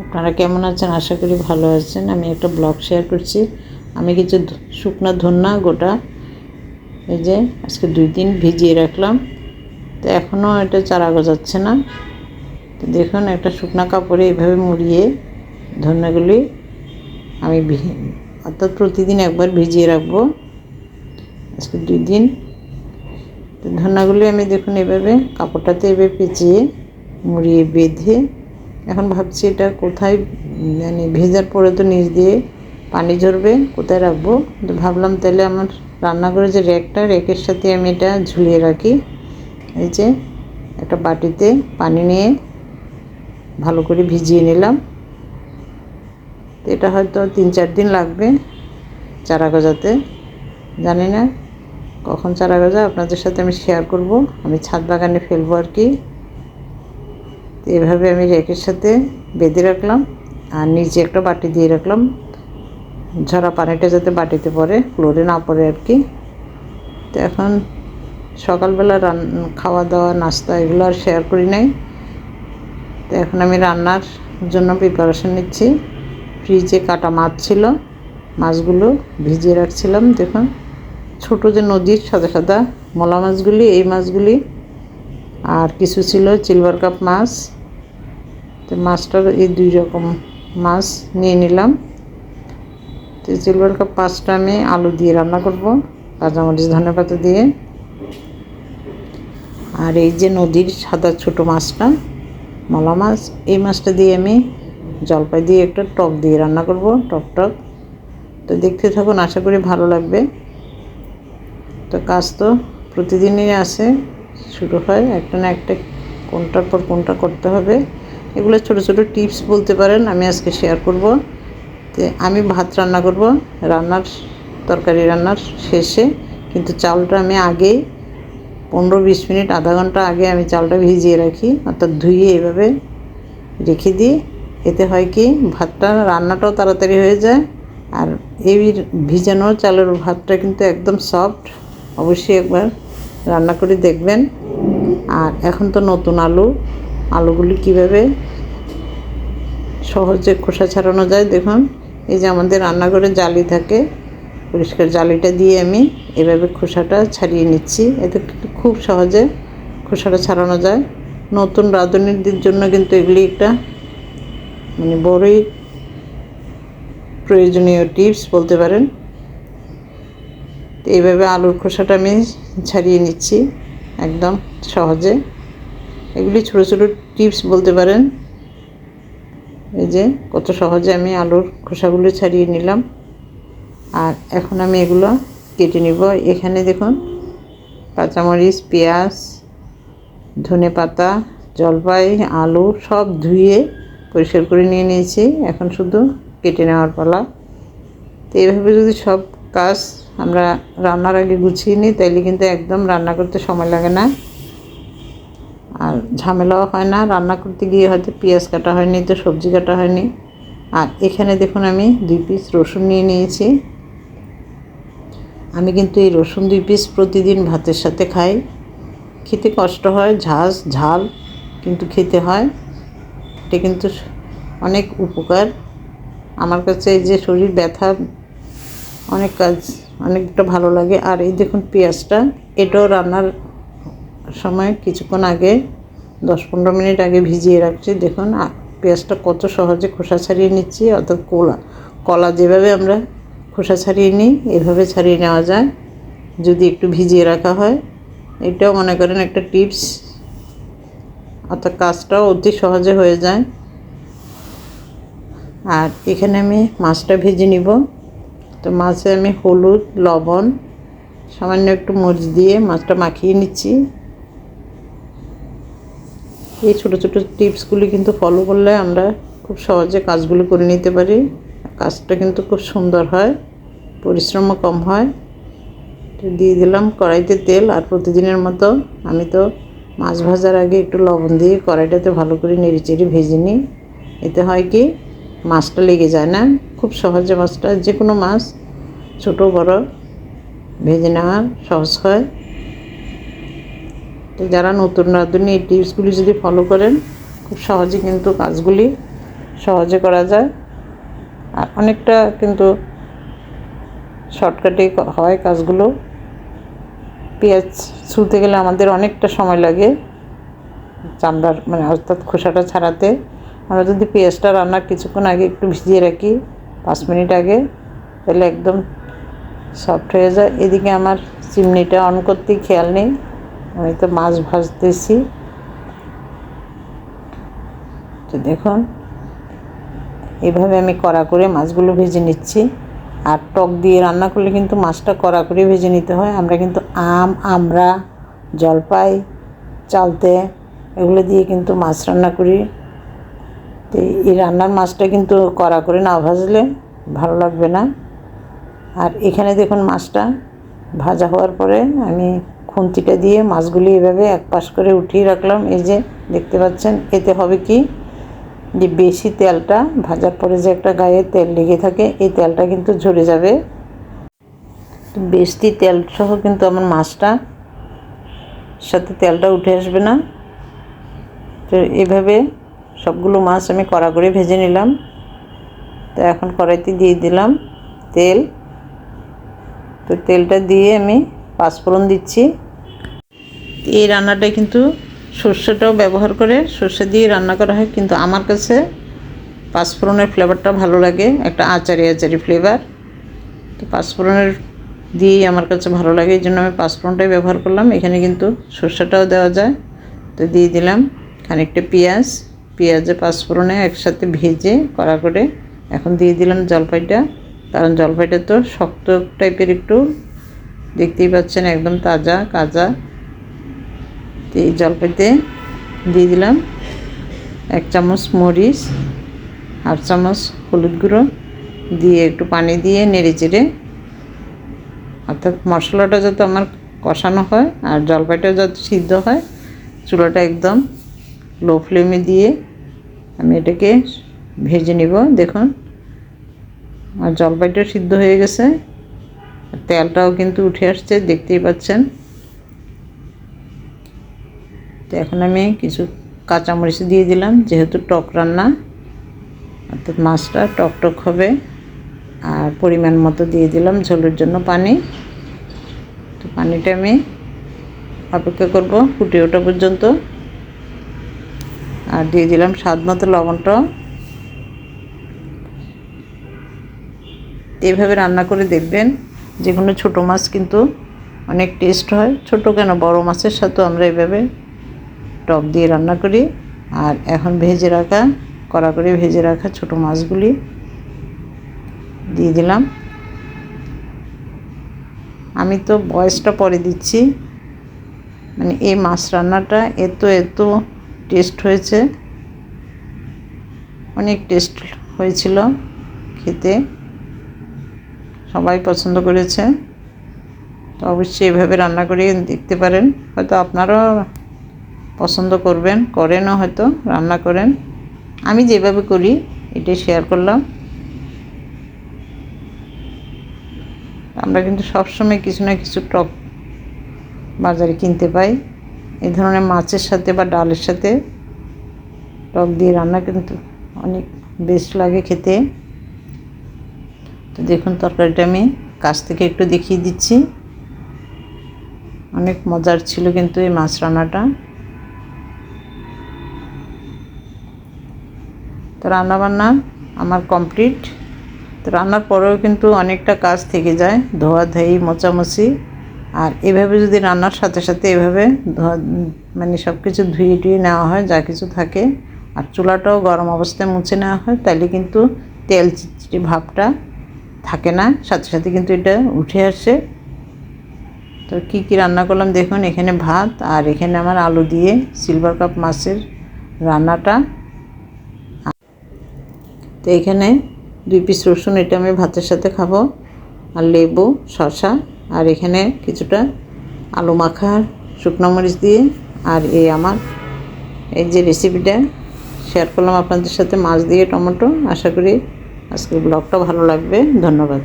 আপনারা কেমন আছেন? আশা করি ভালো আছেন। আমি একটা ব্লগ শেয়ার করছি। আমি কিছু শুকনো ধন্যা গোটা। এই যে, আজকে দুই দিন ভিজিয়ে রাখলাম। তো এখনও এটা চারা গজাচ্ছে না। তো দেখুন, একটা শুকনা কাপড়ে এইভাবে মুড়িয়ে ধন্যাগুলি আমি অর্থাৎ প্রতিদিন একবার ভিজিয়ে রাখব। আজকে দুই দিন। তো ধন্যাগুলি আমি দেখুন, এভাবে কাপড়টাতে এভাবে পেঁচিয়ে মুড়িয়ে বেঁধে এখন ভাবছি এটা কোথায় মানে ভেজার পরে তো নিচ দিয়ে পানি ঝরবে, কোথায় রাখব? ভাবলাম তাহলে আমার রান্নাঘরে যে র্যাকটা, র্যাকের সাথে আমি এটা ঝুলিয়ে রাখি। এই যে, একটা বাটিতে পানি নিয়ে ভালো করে ভিজিয়ে নিলাম। এটা হয়তো তিন চার দিন লাগবে চারা গজাতে। জানি না কখন চারা গজা আপনাদের সাথে আমি শেয়ার করব। আমি ছাদ বাগানে ফেলব আর কি। তো এভাবে আমি রেকের সাথে বেঁধে রাখলাম আর নিচে একটা বাটি দিয়ে রাখলাম। ঝরা পানিটা যাতে বাটিতে পড়ে ফ্লোরে না পড়ে আর কি। তো এখন সকালবেলা রান খাওয়া দাওয়া নাস্তা এগুলো আর শেয়ার করি নাই। তো এখন আমি রান্নার জন্য প্রিপারেশন নিচ্ছি। ফ্রিজে কাটা মাছ ছিল, মাছগুলো ভিজিয়ে রাখছিলাম। দেখুন, ছোটো যে নদীর সাদা সাদা মলা মাছগুলি, এই মাছগুলি আর কিছু ছিল সিলভার কাপ মাছ। তো মাছটার এই দুই রকম মাছ নিয়ে নিলাম। তো সিলভার কাপ মাছটা আমি আলু দিয়ে রান্না করব। কাঁচামরিচ, ধনে পাতা দিয়ে। আর এই যে নদীর সাদা ছোট মাছটা, মলা মাছ, এই মাছটা দিয়ে আমি জলপাই দিয়ে একটা টক দিয়ে রান্না করব, টক টক। তো দেখতে থাকুন, আশা করি ভালো লাগবে। তো কাজ তো প্রতিদিনই আসে শুরু হয়। একটা না একটা কোনটার পর কোনটা করতে হবে। এগুলো ছোট ছোট টিপস বলতে পারেন, আমি আজকে শেয়ার করব। তো আমি ভাত রান্না করব, রান্নার তরকারি রান্নার শেষে, কিন্তু চালটা আমি আগেই পনেরো বিশ মিনিট, আধা ঘণ্টা আগে আমি চালটা ভিজিয়ে রাখি, অর্থাৎ ধুয়ে এভাবে রেখে দিই। এতে হয় কি, ভাতটা রান্নাটাও তাড়াতাড়ি হয়ে যায়, আর এই ভিজানো চালের ভাতটা কিন্তু একদম সফট অবশ্যই একবার রান্না করে দেখবেন। আর এখন তো নতুন আলু। আলুগুলি কীভাবে সহজে খোসা ছাড়ানো যায় দেখুন। এই যে আমাদের রান্নাঘরে জালি থাকে, পরিষ্কার জালিটা দিয়ে আমি এভাবে খোসাটা ছাড়িয়ে নিচ্ছি। এতে খুব সহজে খোসাটা ছাড়ানো যায়। নতুন রাঁধুনিদের জন্য কিন্তু এগুলি একটা মানে বড়ই প্রয়োজনীয় টিপস বলতে পারেন। এইভাবে আলুর খোসাটা আমি ছাড়িয়ে নিচ্ছি, একদম সহজে। এগুলি ছোটো ছোটো টিপস বলতে পারেন। এই যে, কত সহজে আমি আলুর খোসাগুলো ছাড়িয়ে নিলাম। আর এখন আমি এগুলো কেটে নিব। এখানে দেখুন, কাঁচামরিচ, পেঁয়াজ, ধনে পাতা, জলপাই, আলু সব ধুয়ে পরিষ্কার করে নিয়ে নিয়েছি। এখন শুধু কেটে নেওয়ার পালা। তো এইভাবে যদি সব কাজ আমরা রান্নার আগে গুছিয়ে নিই, তাইলে কিন্তু একদম রান্না করতে সময় লাগে না। আর ঝামেলাও হয় না, রান্না করতে গিয়ে হয়তো পেঁয়াজ কাটা হয়নি, তো সবজি কাটা হয়নি। আর এখানে দেখুন আমি দুই পিস রসুন নিয়ে নিয়েছি। আমি কিন্তু এই রসুন দুই পিস প্রতিদিন ভাতের সাথে খাই। খেতে কষ্ট হয় ঝাঁস ঝাল কিন্তু খেতে হয়। এটা কিন্তু অনেক উপকার। আমার কাছে এই যে শরীর ব্যথা, অনেক কাজ অনেকটা ভালো লাগে। আর এই দেখুন পেঁয়াজটা, এটাও রান্নার সময় কিছুক্ষণ আগে, দশ পনেরো মিনিট আগে ভিজিয়ে রাখছি। দেখুন পেঁয়াজটা কত সহজে খোসা ছাড়িয়ে নিচ্ছি, অর্থাৎ কলা কলা যেভাবে আমরা খোসা ছাড়িয়ে নিই, এভাবে ছাড়িয়ে নেওয়া যায়। যদি একটু ভিজিয়ে রাখা হয়, এটাও মনে করেন একটা টিপস। অর্থাৎ কাজটাও অতি সহজে হয়ে যায়। আর এখানে আমি মাছটা ভেজে নিব। তো মাছে আমি হলুদ, লবণ, সামান্য একটু মরিচ দিয়ে মাছটা মাখিয়ে নিচ্ছি। এই ছোটো ছোটো টিপসগুলি কিন্তু ফলো করলে আমরা খুব সহজে কাজগুলো করে নিতে পারি। কাজটা কিন্তু খুব সুন্দর হয়, পরিশ্রমও কম হয়। তো দিয়ে দিলাম কড়াইতে তেল আর প্রতিদিনের মতো আমি তো মাছ ভাজার আগে একটু লবণ দিয়ে কড়াইটাতে ভালো করে নেড়ে চেড়ে ভেজে নিই। এতে হয় কি, মাছটা লেগে যায় না। খুব সহজে মাছটা যে কোনো মাছ, ছোটো, বড়, ভেজে নেওয়া সহজ হয়। তো যারা নতুন রাঁধুনি এই টিপসগুলি যদি ফলো করেন, খুব সহজে কিন্তু কাজগুলি সহজে করা যায়। আর অনেকটা কিন্তু শর্টকাটে হয় কাজগুলো। পেঁয়াজ ছুলতে গেলে আমাদের অনেকটা সময় লাগে চামড়ার মানে অর্থাৎ খোসাটা ছাড়াতে। আমরা যদি পেঁয়াজটা রান্নার কিছুক্ষণ আগে একটু ভিজিয়ে রাখি পাঁচ মিনিট আগে, তাহলে একদম সফট হয়ে যায়। এদিকে আমার চিমনিটা অন করতেই খেয়াল নেই। আমি তো মাছ ভাজতেছি। তো দেখুন, এভাবে আমি কড়া করে মাছগুলো ভেজে নিচ্ছি। আর টক দিয়ে রান্না করলে কিন্তু মাছটা কড়া করে ভেজে নিতে হয়। আমরা কিন্তু আম আমরা জলপাই, চালতে, এগুলো দিয়ে কিন্তু মাছ রান্না করি। এই রান্নার মাছটা কিন্তু কড়া করে না ভাজলে ভালো লাগবে না। আর এখানে দেখুন মাছটা ভাজা হওয়ার পরে আমি খুন্তিটা দিয়ে মাছগুলি এভাবে এক পাশ করে উঠিয়ে রাখলাম। এই যে দেখতে পাচ্ছেন, এতে হবে কি? যে বেশি তেলটা ভাজার পরে যে একটা গায়ে তেল লেগে থাকে, এই তেলটা কিন্তু ঝরে যাবে। বেশি তেল সহ কিন্তু আমার মাছটা সাথে তেলটা উঠে আসবে না। তো এভাবে সবগুলো মাছ আমি কড়া করে ভেজে নিলাম। তো এখন কড়াইতে দিয়ে দিলাম তেল। তো তেলটা দিয়ে আমি পাঁচফোড়ন দিচ্ছি। এই রান্নাটা কিন্তু সর্ষেটাও ব্যবহার করে, সর্ষে দিয়ে রান্না করা হয়, কিন্তু আমার কাছে পাঁচফোড়নের ফ্লেভারটা ভালো লাগে, একটা আচারি আচারি ফ্লেভার তো পাঁচফোড়নের দিয়েই আমার কাছে ভালো লাগে, এই জন্য আমি পাঁচফোড়নটাই ব্যবহার করলাম। এখানে কিন্তু সর্ষেটাও দেওয়া যায়। তো দিয়ে দিলাম খানিকটা পেঁয়াজ। পেঁয়াজে, পাঁচফোড়নে একসাথে ভেজে কড়া করে এখন দিয়ে দিলাম জলপাইটা। কারণ জলপাইটা তো শক্ত টাইপের একটু। দেখতেই পাচ্ছেন একদম তাজা কাজা এই জলপাইতে দিয়ে দিলাম এক চামচ মরিচ, হাফ চামচ হলুদ গুঁড়ো। দিয়ে একটু পানি দিয়ে নেড়ে চেড়ে। অর্থাৎ মশলাটা যাতে আমার কষানো হয় আর জলপাইটা যাতে সিদ্ধ হয়, চুলাটা একদম লো ফ্লেমে দিয়ে আমি এটাকে ভেজে নিব, দেখুন। আর জলপাইটা সিদ্ধ হয়ে গেছে। তেলটাও কিন্তু উঠে আসছে, দেখতেই পাচ্ছেন। তো এখন আমি কিছু কাঁচামরিচ দিয়ে দিলাম, যেহেতু টক রান্না, অর্থাৎ মাছটা টক টক হবে। আর পরিমাণ মতো দিয়ে দিলাম ঝোলের জন্য পানি। তো পানিটা আমি অপেক্ষা করব ফুটে ওঠা পর্যন্ত। আর দিয়ে দিলাম স্বাদ মতো লবণটা। এইভাবে রান্না করে দেখবেন যে কোনো ছোটো মাছ কিন্তু অনেক টেস্ট হয়। ছোট কেন, বড় মাছের সাথেও আমরা এভাবে টক দিয়ে রান্না করি। আর এখন ভেজে রাখা, কড়া করে ভেজে রাখা ছোট মাছগুলি দিয়ে দিলাম। আমি তো বয়সটা পরে দিচ্ছি। মানে এই মাছ রান্নাটা এত এত টেস্ট হয়েছে। অনেক টেস্ট হয়েছিল খেতে। সবাই পছন্দ করেছে। তো অবশ্যই এভাবে রান্না করে দেখতে পারেন। হয়তো আপনারাও পছন্দ করবেন, করেনও হয়তো, রান্না করেন। আমি যেভাবে করি, এটাই শেয়ার করলাম। আমরা কিন্তু সবসময় কিছু না কিছু টক বাজারে কিনতে পাই। এই ধরনের মাছের সাথে বা ডালের সাথে টক দিয়ে রান্না কিন্তু অনেক বেস্ট লাগে খেতে। তো দেখুন তরকারিটা আমি কাছ থেকে একটু দেখিয়ে দিচ্ছি। অনেক মজার ছিল কিন্তু এই মাছ রান্নাটা। তো রান্নাবান্না আমার কমপ্লিট তো রান্নার পরেও কিন্তু অনেকটা কাজ থেকে যায় ধোয়া ধোয়ি মোচামুচি। আর এভাবে যদি রান্নার সাথে সাথে এভাবে মানে সব কিছু ধুয়ে টুয়ে নেওয়া হয়, যা কিছু থাকে, আর চুলাটাও গরম অবস্থায় মুছে নেওয়া হয় তাহলে কিন্তু তেল চিটচিটি ভাবটা থাকে না। সাথে সাথে কিন্তু এটা উঠে আসে। তো কি কি রান্না করলাম দেখুন, এখানে ভাত আর এখানে আমার আলু দিয়ে সিলভার কাপ মাছের রান্নাটা। তো এখানে দুই পিস রসুন এটা আমি ভাতের সাথে খাব, আর লেবু, শসা আর এখানে কিছুটা আলু মাখা শুকনো মরিচ দিয়ে আর এই আমার, এই যে রেসিপিটা শেয়ার করলাম আপনাদের সাথে, মাছ দিয়ে টমেটো। আশা করি আজকের ব্লগটা ভালো লাগবে। ধন্যবাদ।